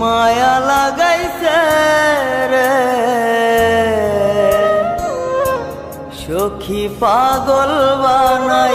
মায়া লাগাইছে রে। সখী পাগল বানাই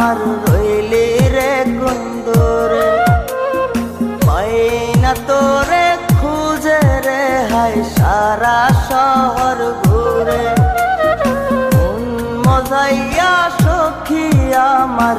আমার রইলে রে কুন্দর। পাইনা তোরে খুঁজে রে হাই সারা শহর ঘুরে। মন মজাইয়া সখী আমার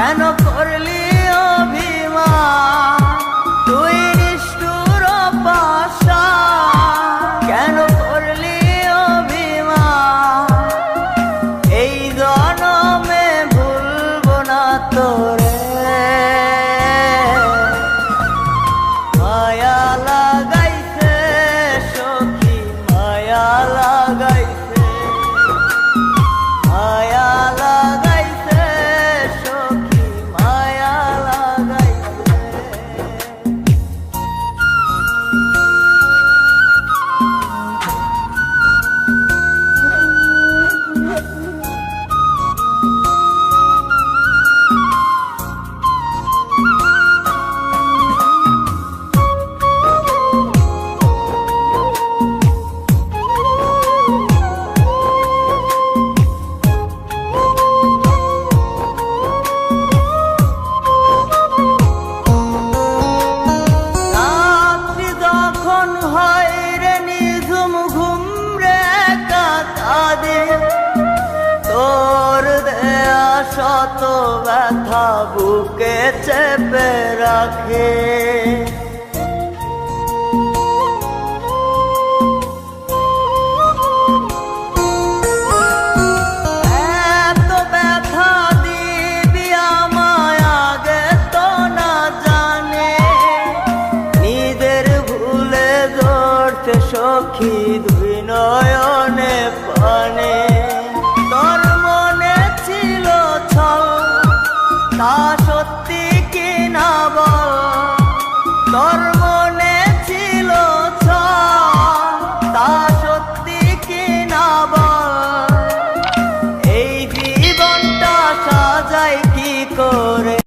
কেন করলি? শত ব্যথা বুকে চেপে রাখে।